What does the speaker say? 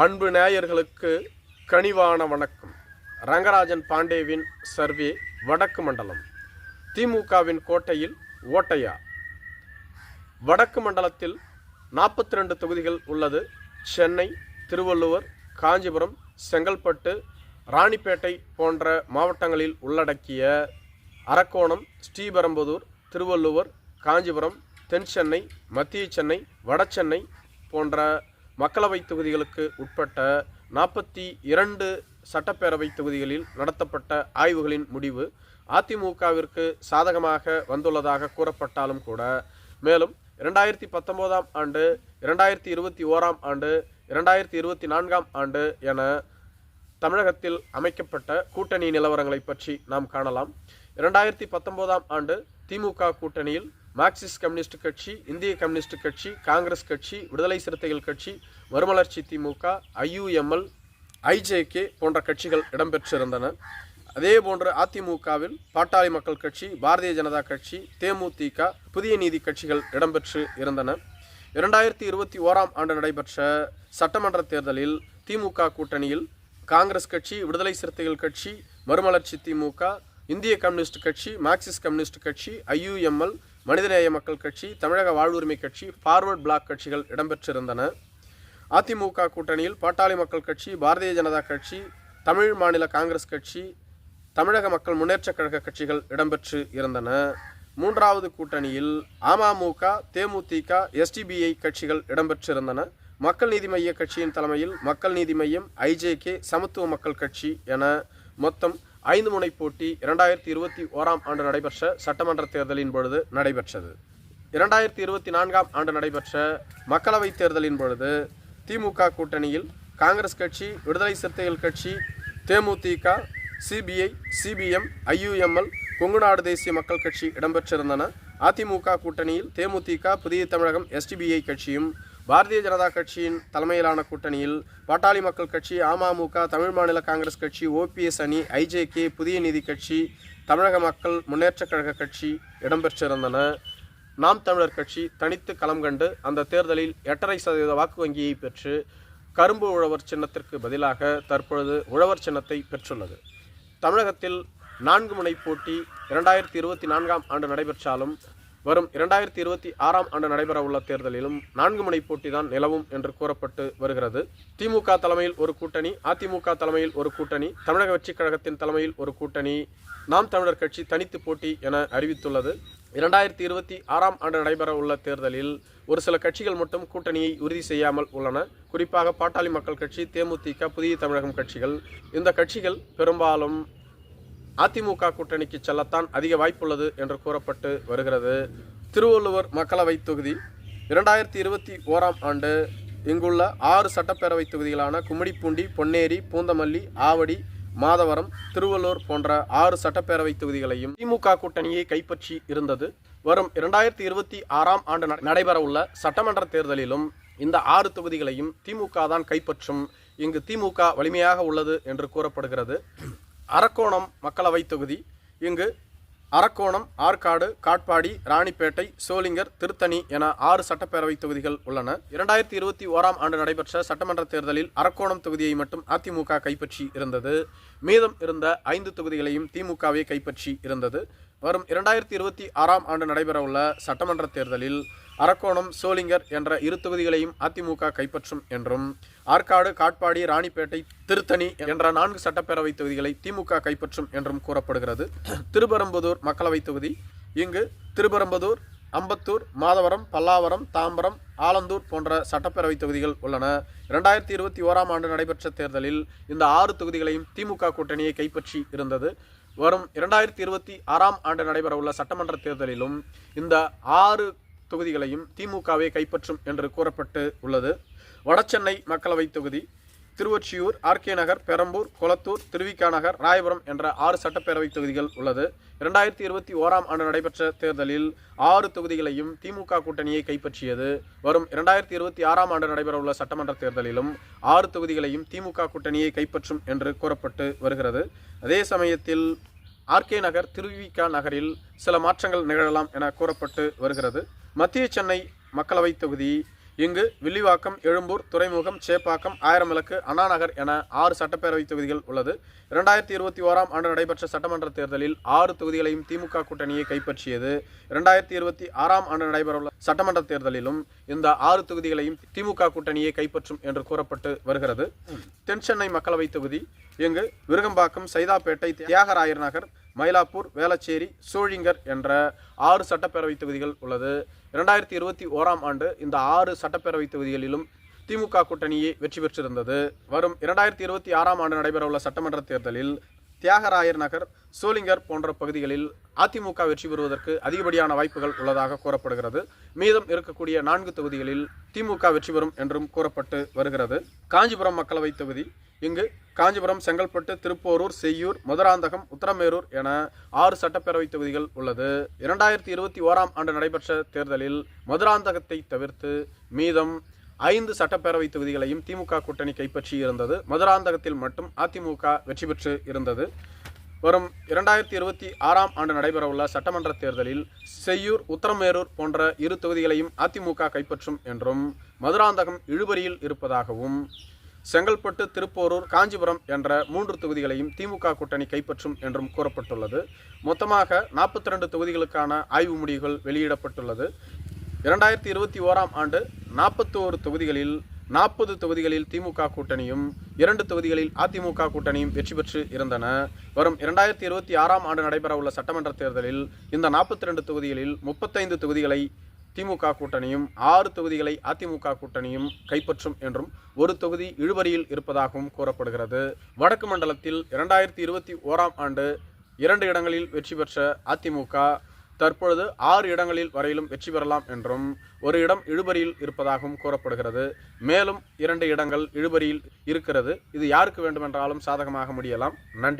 அன்பு நேயர்களுக்கு கனிவான வணக்கம். ரங்கராஜன் பாண்டேவின் சர்வே வடக்கு மண்டலம் திமுகவின் கோட்டையில் ஓட்டையா? வடக்கு மண்டலத்தில் நாற்பத்தி ரெண்டு தொகுதிகள் உள்ளது. சென்னை திருவள்ளுவர் காஞ்சிபுரம் செங்கல்பட்டு ராணிப்பேட்டை போன்ற மாவட்டங்களில் உள்ளடக்கிய அரக்கோணம் ஸ்ரீபெரும்புதூர் திருவள்ளுவர் காஞ்சிபுரம் தென் சென்னை மத்திய சென்னை வடசென்னை போன்ற மக்களவை தொகுதிகளுக்கு உட்பட்ட நாற்பத்தி இரண்டு சட்டப்பேரவை தொகுதிகளில் நடத்தப்பட்ட ஆய்வுகளின் முடிவு அதிமுகவிற்கு சாதகமாக வந்துள்ளதாக கூறப்பட்டாலும் கூட மேலும் இரண்டாயிரத்தி பத்தொன்பதாம் ஆண்டு இரண்டாயிரத்தி இருபத்தி ஓராம் ஆண்டு இரண்டாயிரத்தி இருபத்தி நான்காம் ஆண்டு என தமிழகத்தில் அமைக்கப்பட்ட கூட்டணி நிலவரங்களை பற்றி நாம் காணலாம். இரண்டாயிரத்தி பத்தொன்பதாம் ஆண்டு திமுக கூட்டணியில் மார்க்சிஸ்ட் கம்யூனிஸ்ட் கட்சி இந்திய கம்யூனிஸ்ட் கட்சி காங்கிரஸ் கட்சி விடுதலை சிறுத்தைகள் கட்சி மறுமலர்ச்சி திமுக ஐயுஎம்எல் ஐஜேகே போன்ற கட்சிகள் இடம்பெற்றிருந்தன. அதே போன்று அதிமுகவில் பாட்டாளி மக்கள் கட்சி பாரதிய ஜனதா கட்சி தேமுதிக புதிய நீதி கட்சிகள் இடம்பெற்று இருந்தன. இரண்டாயிரத்தி இருபத்தி ஓராம் ஆண்டு நடைபெற்ற சட்டமன்ற தேர்தலில் திமுக கூட்டணியில் காங்கிரஸ் கட்சி விடுதலை சிறுத்தைகள் கட்சி மறுமலர்ச்சி திமுக இந்திய கம்யூனிஸ்ட் கட்சி மார்க்சிஸ்ட் கம்யூனிஸ்ட் கட்சி ஐயுஎம்எல் மனிதநேய மக்கள் கட்சி தமிழக வாழ்வுரிமை கட்சி ஃபார்வர்ட் பிளாக் கட்சிகள் இடம்பெற்றிருந்தன. அதிமுக கூட்டணியில் பாட்டாளி மக்கள் கட்சி பாரதிய ஜனதா கட்சி தமிழ் மாநில காங்கிரஸ் கட்சி தமிழக மக்கள் முன்னேற்றக் கழக கட்சிகள் இடம்பெற்று இருந்தன. மூன்றாவது கூட்டணியில் அமமுக தேமுதிக எஸ்டிபிஐ கட்சிகள் இடம்பெற்றிருந்தன. மக்கள் நீதி மைய கட்சியின் தலைமையில் மக்கள் நீதி மையம் ஐஜேகே சமத்துவ மக்கள் கட்சி என மொத்தம் ஐந்து முனை போட்டி இரண்டாயிரத்தி இருபத்தி ஓராம் ஆண்டு நடைபெற்ற சட்டமன்ற தேர்தலின் பொழுது நடைபெற்றது. இரண்டாயிரத்தி இருபத்தி நான்காம் ஆண்டு நடைபெற்ற மக்களவைத் தேர்தலின் பொழுது திமுக கூட்டணியில் காங்கிரஸ் கட்சி விடுதலை சிறுத்தைகள் கட்சி தேமுதிக CPI CPM IUML Kongunadu Desiya Makkal Katchi இடம்பெற்றிருந்தன. அதிமுக கூட்டணியில் தேமுதிக புதிய தமிழகம் எஸ்டிபிஐ கட்சியும் பாரதிய ஜனதா கட்சியின் தலைமையிலான கூட்டணியில் பாட்டாளி மக்கள் கட்சி அமமுக தமிழ் மாநில காங்கிரஸ் கட்சி ஓபிஎஸ் அணி ஐஜேகே புதிய நீதி கட்சி தமிழக மக்கள் முன்னேற்றக் கழக கட்சி இடம்பெற்றிருந்தன. நாம் தமிழர் கட்சி தனித்து களம் கண்டு அந்த தேர்தலில் எட்டரை சதவீத வாக்கு வங்கியை பெற்று கரும்பு உழவர் சின்னத்திற்கு பதிலாக தற்பொழுது உழவர் சின்னத்தை பெற்றுள்ளது. தமிழகத்தில் நான்கு முனை போட்டி இரண்டாயிரத்தி இருபத்தி நான்காம் ஆண்டு நடைபெற்றாலும் வரும் இரண்டாயிரத்தி இருபத்தி ஆறாம் ஆண்டு நடைபெற உள்ள தேர்தலிலும் நான்கு முனை போட்டி தான் நிலவும் என்று கூறப்பட்டு வருகிறது. திமுக தலைமையில் ஒரு கூட்டணி அதிமுக தலைமையில் ஒரு கூட்டணி தமிழக வெற்றிக் கழகத்தின் தலைமையில் ஒரு கூட்டணி நாம் தமிழர் கட்சி தனித்து போட்டி என அறிவித்துள்ளது. இரண்டாயிரத்தி இருபத்தி ஆறாம் ஆண்டு நடைபெற உள்ள தேர்தலில் ஒரு சில கட்சிகள் மட்டும் கூட்டணியை உறுதி செய்யாமல் உள்ளன. குறிப்பாக பாட்டாளி மக்கள் கட்சி தேமுதிக புதிய தமிழகம் கட்சிகள். இந்த கட்சிகள் பெரும்பாலும் அதிமுக கூட்டணிக்கு செல்லத்தான் அதிக வாய்ப்புள்ளது என்று கூறப்பட்டு வருகிறது. திருவள்ளுவர் மக்களவை தொகுதி இரண்டாயிரத்தி இருபத்தி ஓராம் ஆண்டு இங்குள்ள ஆறு சட்டப்பேரவை தொகுதிகளான கும்மிடிப்பூண்டி பொன்னேரி பூந்தமல்லி ஆவடி மாதவரம் திருவள்ளூர் போன்ற ஆறு சட்டப்பேரவை தொகுதிகளையும் திமுக கூட்டணியை கைப்பற்றி இருந்தது. வரும் இரண்டாயிரத்தி இருபத்தி ஆறாம் ஆண்டு நடைபெறவுள்ள சட்டமன்ற தேர்தலிலும் இந்த ஆறு தொகுதிகளையும் திமுக தான் கைப்பற்றும். இங்கு திமுக வலிமையாக உள்ளது என்று கூறப்படுகிறது. அரக்கோணம் மக்களவை தொகுதி. இங்கு அரக்கோணம் ஆற்காடு காட்பாடி ராணிப்பேட்டை சோளிங்கர் திருத்தணி என ஆறு சட்டப்பேரவை தொகுதிகள் உள்ளன. இரண்டாயிரத்தி இருபத்தி ஓராம் ஆண்டு நடைபெற்ற சட்டமன்ற தேர்தலில் அரக்கோணம் தொகுதியை மட்டும் அதிமுக கைப்பற்றி இருந்தது. மீதம் இருந்த ஐந்து தொகுதிகளையும் திமுகவே கைப்பற்றி இருந்தது. வரும் இரண்டாயிரத்தி இருபத்தி ஆறாம் ஆண்டு நடைபெறவுள்ள சட்டமன்ற தேர்தலில் அரக்கோணம் சோளிங்கர் என்ற இரு தொகுதிகளையும் அதிமுக கைப்பற்றும் என்றும் ஆற்காடு காட்பாடி ராணிப்பேட்டை திருத்தணி என்ற நான்கு சட்டப்பேரவை தொகுதிகளை திமுக கைப்பற்றும் என்றும் கூறப்படுகிறது. திருப்பரம்புதூர் மக்களவைத் தொகுதி இங்கு திருப்பரம்புதூர் அம்பத்தூர் மாதவரம் பல்லாவரம் தாம்பரம் ஆலந்தூர் போன்ற சட்டப்பேரவை தொகுதிகள் உள்ளன. இரண்டாயிரத்தி இருபத்தி ஓராம் ஆண்டு நடைபெற்ற தேர்தலில் இந்த ஆறு தொகுதிகளையும் திமுக கூட்டணியை கைப்பற்றி இருந்தது. வரும் இரண்டாயிரத்தி இருபத்தி ஆறாம் ஆண்டு நடைபெறவுள்ள சட்டமன்ற தேர்தலிலும் இந்த ஆறு தொகுதிகளையும் திமுகவே கைப்பற்றும் என்று கூறப்பட்டு உள்ளது. வடசென்னை மக்களவை தொகுதி திருவொற்றியூர் ஆர்கே நகர் பெரம்பூர் கொளத்தூர் திருவிக்கா நகர் ராயபுரம் என்ற ஆறு சட்டப்பேரவை தொகுதிகள் உள்ளது. இரண்டாயிரத்தி இருபத்தி ஓராம் ஆண்டு நடைபெற்ற தேர்தலில் ஆறு தொகுதிகளையும் திமுக கூட்டணியை கைப்பற்றியது. வரும் இரண்டாயிரத்தி இருபத்தி ஆறாம் ஆண்டு நடைபெறவுள்ள சட்டமன்ற தேர்தலிலும் ஆறு தொகுதிகளையும் திமுக கூட்டணியை கைப்பற்றும் என்று கூறப்பட்டு வருகிறது. அதே சமயத்தில் ஆர்கே நகர் திருவிக்கா நகரில் சில மாற்றங்கள் நிகழலாம் என கூறப்பட்டு வருகிறது. மத்திய சென்னை மக்களவைத் தொகுதி. இங்கு வில்லிவாக்கம் எழும்பூர் துறைமுகம் சேப்பாக்கம் ஆயிரம்விளக்கு அண்ணாநகர் என ஆறு சட்டப்பேரவைத் தொகுதிகள் உள்ளது. இரண்டாயிரத்தி இருபத்தி ஓராம் ஆண்டு நடைபெற்ற சட்டமன்ற தேர்தலில் ஆறு தொகுதிகளையும் திமுக கூட்டணியை கைப்பற்றியது. இரண்டாயிரத்தி இருபத்தி ஆறாம் ஆண்டு நடைபெறவுள்ள சட்டமன்ற தேர்தலிலும் இந்த ஆறு தொகுதிகளையும் திமுக கூட்டணியை கைப்பற்றும் என்று கூறப்பட்டு வருகிறது. தென் சென்னை மக்களவைத் தொகுதி. இங்கு விருகம்பாக்கம் சைதாப்பேட்டை தியாகராயர் நகர் மயிலாப்பூர் வேளச்சேரி சோழிங்கர் என்ற ஆறு சட்டப்பேரவை தொகுதிகள் உள்ளது. இரண்டாயிரத்தி இருபத்தி ஓராம் ஆண்டு இந்த ஆறு சட்டப்பேரவை தொகுதிகளிலும் திமுக கூட்டணியே வெற்றி பெற்றிருந்தது. வரும் இரண்டாயிரத்தி இருபத்தி ஆறாம் ஆண்டு நடைபெறவுள்ள சட்டமன்ற தேர்தலில் தியாகராயர் நகர் சோலிங்கர் போன்ற பகுதிகளில் அதிமுக வெற்றி பெறுவதற்கு அதிகப்படியான வாய்ப்புகள் உள்ளதாக கூறப்படுகிறது. மீதம் இருக்கக்கூடிய நான்கு தொகுதிகளில் திமுக வெற்றி பெறும் என்றும் கூறப்பட்டு வருகிறது. காஞ்சிபுரம் மக்களவை தொகுதி இங்கு காஞ்சிபுரம் செங்கல்பட்டு திருப்போரூர் செய்யூர் மதுராந்தகம் உத்தரமேரூர் என ஆறு சட்டப்பேரவை தொகுதிகள் உள்ளது. இரண்டாயிரத்தி இருபத்தி ஓராம் ஆண்டு நடைபெற்ற தேர்தலில் மதுராந்தகத்தை தவிர்த்து மீதம் ஐந்து சட்டப்பேரவை தொகுதிகளையும் திமுக கூட்டணி கைப்பற்றி இருந்தது. மதுராந்தகத்தில் மட்டும் அதிமுக வெற்றி பெற்று இருந்தது. வரும் இரண்டாயிரத்தி இருபத்தி ஆறாம் ஆண்டு நடைபெறவுள்ள சட்டமன்ற தேர்தலில் செய்யூர் உத்தரமேரூர் போன்ற இரு தொகுதிகளையும் அதிமுக கைப்பற்றும் என்றும் மதுராந்தகம் இழுபறியில் இருப்பதாகவும் செங்கல்பட்டு திருப்போரூர் காஞ்சிபுரம் என்ற மூன்று தொகுதிகளையும் திமுக கூட்டணி கைப்பற்றும் என்றும் கூறப்பட்டுள்ளது. மொத்தமாக நாற்பத்தி ரெண்டு தொகுதிகளுக்கான ஆய்வு முடிவுகள் வெளியிடப்பட்டுள்ளது. இரண்டாயிரத்தி இருபத்தி ஓராம் ஆண்டு நாற்பத்தோரு தொகுதிகளில் நாற்பது தொகுதிகளில் திமுக கூட்டணியும் இரண்டு தொகுதிகளில் அதிமுக கூட்டணியும் வெற்றி பெற்று இருந்தன. வரும் இரண்டாயிரத்தி இருபத்தி ஆறாம் ஆண்டு நடைபெறவுள்ள சட்டமன்ற தேர்தலில் இந்த நாற்பத்தி ரெண்டு தொகுதிகளில் முப்பத்தைந்து தொகுதிகளை திமுக கூட்டணியும் ஆறு தொகுதிகளை அதிமுக கூட்டணியும் கைப்பற்றும் என்றும் ஒரு தொகுதி இழுபறியில் இருப்பதாகவும் கூறப்படுகிறது. வடக்கு மண்டலத்தில் இரண்டாயிரத்தி இருபத்தி ஓராம் ஆண்டு இரண்டு இடங்களில் வெற்றி பெற்ற அதிமுக தற்பொழுது ஆறு இடங்களில் வரையிலும் வெற்றி பெறலாம் என்றும் ஒரு இடம் இழுபறியில் இருப்பதாகவும் கூறப்படுகிறது. மேலும் இரண்டு இடங்கள் இழுபறியில் இருக்கிறது. இது யாருக்கு வேண்டுமென்றாலும் சாதகமாக முடியலாம். நன்றி.